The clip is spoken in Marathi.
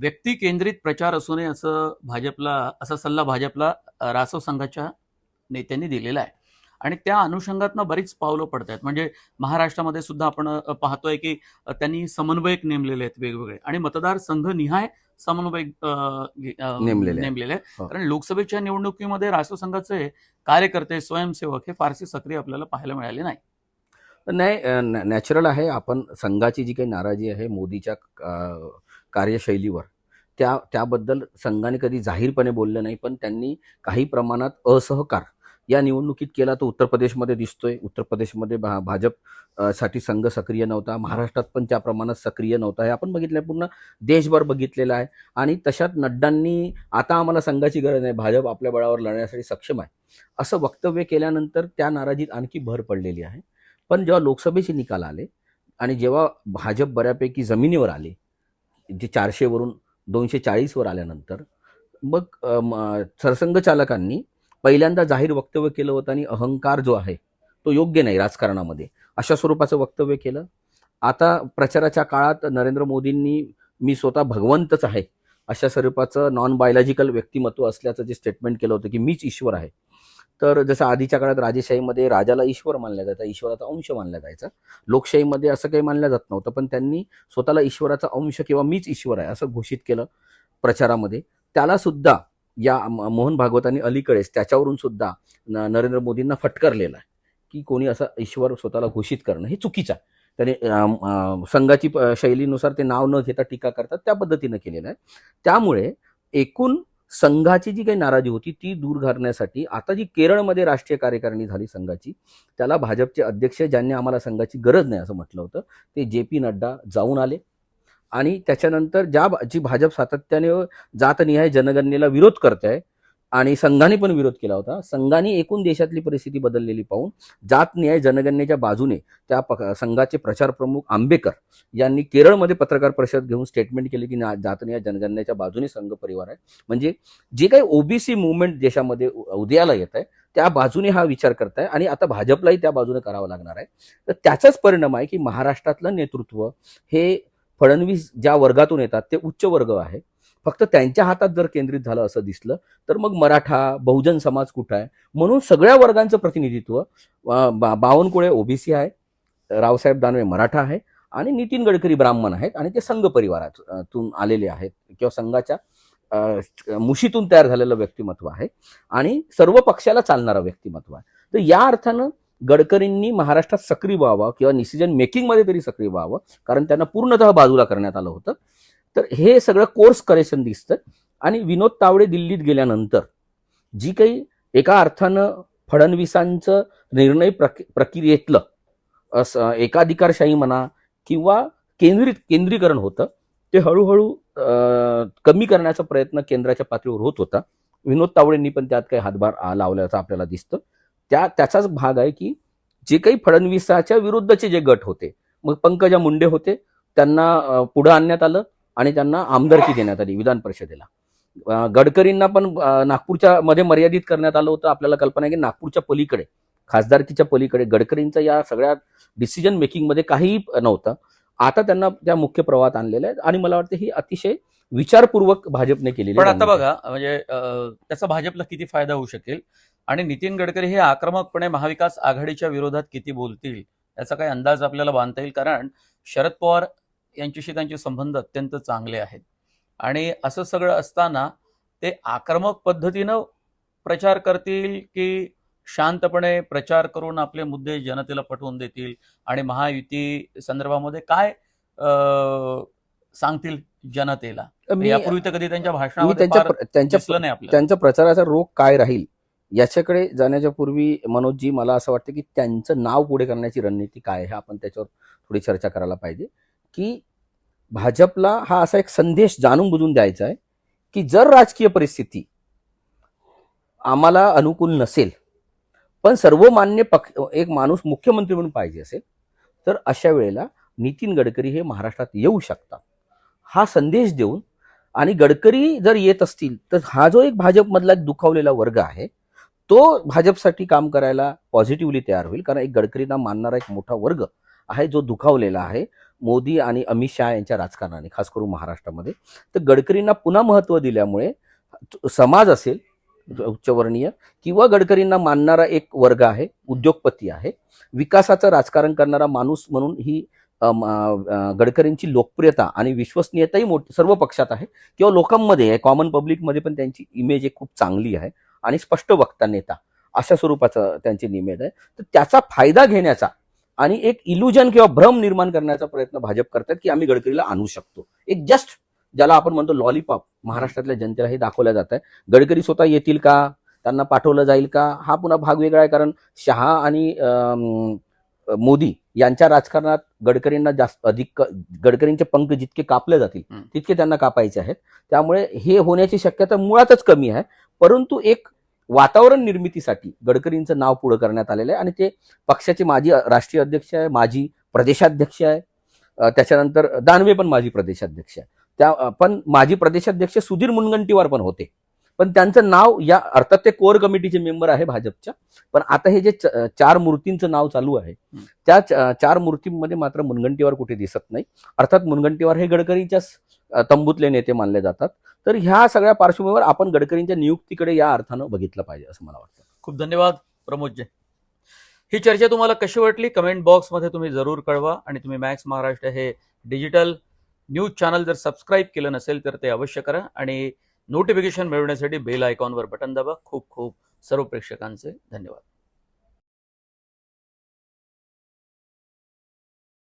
व्यक्ती केंद्रित प्रचार असू नये असं भाजपला असा सल्ला भाजपला रासव संघाच्या नेत्यांनी दिलेला आहे. आणि त्या अनुषंगातनं बरीच पावलं पडत आहेत. म्हणजे महाराष्ट्रामध्ये सुद्धा आपण पाहतोय की त्यांनी समन्वयक नेमलेले आहेत वेगवेगळे. आणि मतदार संघ निहाय समन्वयक नेमलेले आहेत. नेमलेले आहेत. हो. कारण लोकसभेच्या निवडणुकीमध्ये रासव संघाचे कार्यकर्ते स्वयंसेवक हे फारसे सक्रिय आपल्याला पाहायला मिळाले नाही. नाही नॅचरल आहे. आपण संघाची जी काही नाराजी आहे मोदीच्या कार्यशैलीवर. त्या त्याबद्दल संघाने कधी जाहीरपणे बोललं नाही पण त्यांनी काही प्रमाणात असहकार. या निवडणुकीत केला तो उत्तर प्रदेशमध्ये दिसतोय. उत्तर प्रदेशमध्ये भा भाजपसाठी संघ सक्रिय नव्हता. महाराष्ट्रात पण त्या प्रमाणात सक्रिय नव्हता. हे आपण बघितलं पूर्ण देशभर बघितलेलं आहे. आणि तशात नड्डांनी आता आम्हाला संघाची गरज नाही. भाजप आपल्या बळावर लढण्यासाठी सक्षम आहे. असं वक्तव्य केल्यानंतर त्या नाराजीत आणखी भर पडलेली आहे. पण जेव्हा लोकसभेचे निकाल आले आणि जेव्हा भाजप बऱ्यापैकी जमिनीवर आले जे चारशेवरून दोनशे चाळीसवर आल्यानंतर मग सरसंघचालकांनी पहिल्यांदा जाहीर वक्तव्य केलं होतं आणि अहंकार जो आहे तो योग्य नाही राजकारणामध्ये. अशा स्वरूपाचं वक्तव्य केलं. आता प्रचाराच्या काळात नरेंद्र मोदींनी मी स्वतः भगवंतच आहे अशा स्वरूपाचं नॉन बायोलॉजिकल व्यक्तिमत्व असल्याचं जे स्टेटमेंट केलं होतं की मीच ईश्वर आहे तर जसं आधीच्या काळात राजेशाहीमध्ये राजाला ईश्वर मानला जायचा ईश्वराचा अंश मानला जायचा. लोकशाहीमध्ये असं काही मानलं जात नव्हतं पण त्यांनी स्वतःला ईश्वराचा अंश किंवा मीच ईश्वर आहे असं घोषित केलं प्रचारामध्ये. त्याला सुद्धा या म- मोहन भागवतांनी अलीकडेच त्याच्यावरून सुद्धा न- नरेंद्र मोदींना फटकारलेला आहे की कोणी असा ईश्वर स्वतःला घोषित करणं हे चुकीचं आहे. त्याने संघाची प- शैलीनुसार ते नाव न घेता टीका करतात त्या पद्धतीनं केलेलं आहे. त्यामुळे एकूण संघाची जी काही नाराजी होती ती दूर करण्यासाठी आता जी केरळमध्ये राष्ट्रीय कार्यकारिणी झाली संघाची त्याला भाजपचे अध्यक्ष ज्यांनी आम्हाला संघाची गरज नाही असं म्हटलं होतं ते जे पी नड्डा जाऊन आले. आणि त्याच्यानंतर ज्या जी भाजप सातत्याने जातनिहाय जनगणनेला विरोध करत आहे आणि संघाने पण विरोध केला होता. संघाने एकूण देशातली परिस्थिती बदललेली पाहून जात न्याय जनगणनेच्या बाजूने त्या संघाचे प्रचार प्रमुख आंबेकर यांनी केरळमध्ये पत्रकार परिषद घेऊन स्टेटमेंट केले की ना- न्याय जनगणनेच्या बाजूने संघ परिवार आहे. म्हणजे जे काही ओबीसी मुवमेंट देशामध्ये उदयाला येत आहे त्या बाजूने हा विचार करताय आणि आता भाजपलाही त्या बाजूने करावं लागणार आहे. तर त्याचाच परिणाम आहे की महाराष्ट्रातलं नेतृत्व हे फडणवीस ज्या वर्गातून येतात ते उच्च वर्ग आहे. फक्त त्यांच्या हातात जर केंद्रित झालं असं दिसलं तर मग मराठा बहुजन समाज कुठं आहे? म्हणून सगळ्या वर्गांचं प्रतिनिधित्व बा- बावनकुळे ओबीसी आहे रावसाहेब दानवे मराठा आहे आणि नितीन गडकरी ब्राह्मण आहेत आणि ते संघ परिवारातून आलेले आहेत किंवा संघाच्या मुशीतून तयार झालेलं व्यक्तिमत्व आहे आणि सर्व पक्षाला चालणारं व्यक्तिमत्व आहे. तर या अर्थानं गडकरींनी महाराष्ट्रात सक्रिय व्हावं किंवा डिसिजन मेकिंगमध्ये तरी सक्रिय व्हावं कारण त्यांना पूर्णतः बाजूला करण्यात आलं होतं. तर हे सगळं कोर्स करेक्शन दिसतं. आणि विनोद तावडे दिल्लीत गेल्यानंतर जी काही एका अर्थानं फडणवीसांचं निर्णय प्रक प्रक्रियेतलं असं एकाधिकारशाही म्हणा किंवा केंद्रित केंद्रीकरण होतं ते हळूहळू कमी करण्याचा प्रयत्न केंद्राच्या पातळीवर होत होता. विनोद तावडेंनी पण त्यात काही हातभार लावल्याचा आपल्याला दिसतं. त्या त्याचाच भाग आहे की जे काही फडणवीसाच्या विरुद्धचे जे गट होते मग पंकजा मुंडे होते त्यांना पुढं आणण्यात आलं. आणि त्यांना आमदारकी देण्यात आली विधान परिषदेला. गडकरींना पण नागपूरच्या मध्ये मर्यादित करण्यात आलं होतं. आपल्याला कल्पना आहे की नागपूरच्या पलीकडे खासदारकीच्या पलीकडे गडकरींचं या सगळ्या डिसिजन मेकिंगमध्ये काहीही नव्हतं. आता त्यांना त्या मुख्य प्रवाहात आणलेलं आहे आणि मला वाटतं ही अतिशय विचारपूर्वक भाजपने केलेली पण आता. बघा म्हणजे त्याचा भाजपला किती फायदा होऊ शकेल? आणि नितीन गडकरी हे आक्रमकपणे महाविकास आघाडीच्या विरोधात किती बोलतील याचा काही अंदाज आपल्याला बांधता येईल? कारण शरद पवार यांच्याशी त्यांचे संबंध अत्यंत चांगले आहेत. आणि असं सगळं असताना ते आक्रमक पद्धतीनं प्रचार करतील की शांतपणे प्रचार करून आपले मुद्दे जनतेला पटवून देतील आणि महायुती संदर्भामध्ये काय सांगतील जनतेला? मी यापूर्वी तर कधी त्यांच्या भाषणामध्ये त्यांच्या नाही त्यांच्या प्रचाराचा रोग काय राहील याच्याकडे जाण्याच्या पूर्वी मनोजजी मला असं वाटतं की त्यांचं नाव पुढे करण्याची रणनीती काय आहे आपण त्याच्यावर थोडी चर्चा करायला पाहिजे. की भाजपला हा असा एक संदेश जाणून बुजून द्यायचा आहे की जर राजकीय परिस्थिती आम्हाला अनुकूल नसेल पण सर्वमान्य पक्ष एक माणूस मुख्यमंत्री म्हणून पाहिजे असेल तर अशा वेळेला नितीन गडकरी हे महाराष्ट्रात येऊ शकतात. हा संदेश देऊन आणि गडकरी जर येत असतील तर हा जो एक भाजपमधला एक दुखावलेला वर्ग आहे तो भाजपसाठी काम करायला पॉझिटिव्हली तयार होईल कारण एक गडकरींना मानणारा एक मोठा वर्ग आहे जो दुखावलेला आहे मोदी आणि अमित शहा यांच्या राजकारणाने खास करून महाराष्ट्रामध्ये. तर गडकरींना पुन्हा महत्त्व दिल्यामुळे समाज असेल उच्चवर्णीय किंवा गडकरींना मानणारा एक वर्ग आहे उद्योगपती आहे विकासाचं राजकारण करणारा माणूस म्हणून ही गडकरींची लोकप्रियता आणि विश्वसनीयताही मोठी सर्व पक्षात आहे किंवा लोकांमध्ये आहे कॉमन पब्लिकमध्ये पण त्यांची इमेज एक खूप चांगली आहे आणि स्पष्ट वक्ता नेता अशा स्वरूपाचं त्यांची निमेद आहे. तर त्याचा फायदा घेण्याचा आणि एक इल्युजन किंवा भ्रम निर्माण करण्याचा प्रयत्न भाजप करतात की आम्ही गडकरीला आणू शकतो. एक जस्ट ज्याला आपण म्हणतो लॉलीपॉप महाराष्ट्रातल्या जनतेला हे दाखवलं जात आहे. गडकरी स्वतः येतील का? त्यांना पाठवलं जाईल का? हा पुन्हा भाग वेगळा आहे कारण शहा आणि मोदी यांच्या राजकारणात गडकरींना जास्त अधिक गडकरींचे पंख जितके कापले जातील. तितके त्यांना कापायचे आहेत. त्यामुळे हे होण्याची शक्यता मुळातच कमी आहे. परंतु एक वातावरण निर्मितीसाठी गडकरींचं नाव पुढे करण्यात आलेलं आहे. आणि ते पक्षाचे माजी राष्ट्रीय अध्यक्ष आहे माजी प्रदेशाध्यक्ष आहे. त्याच्यानंतर दानवे पण माजी प्रदेशाध्यक्ष आहे. त्या पण माजी प्रदेशाध्यक्ष सुधीर मुनगंटीवार पण होते. पण त्यांचं नाव या अर्थात ते कोर कमिटीचे मेंबर आहे भाजपच्या. पण आता हे जे चार मूर्तींचं नाव चालू आहे. त्या चार मूर्तींमध्ये मात्र मुनगंटीवार कुठे दिसत नाही. अर्थात मुनगंटीवार हे गडकरींच्याच अ, तंबूतले नेते मानले जातात. तर ह्या सगळ्या पार्श्वभूमीवर आपण गडकरींच्या नियुक्तीकडे या अर्थानं बघितलं पाहिजे असं मला वाटतं. खूप धन्यवाद प्रमोदजी. ही चर्चा तुम्हाला कशी वाटली? कमेंट बॉक्समध्ये तुम्ही जरूर कळवा आणि तुम्ही मॅक्स महाराष्ट्र हे डिजिटल न्यूज चॅनल जर सबस्क्राईब केलं नसेल तर ते अवश्य करा आणि नोटिफिकेशन मिळवण्यासाठी बेल आयकॉनवर बटन दाबा. खूप खूप सर्व प्रेक्षकांचे धन्यवाद.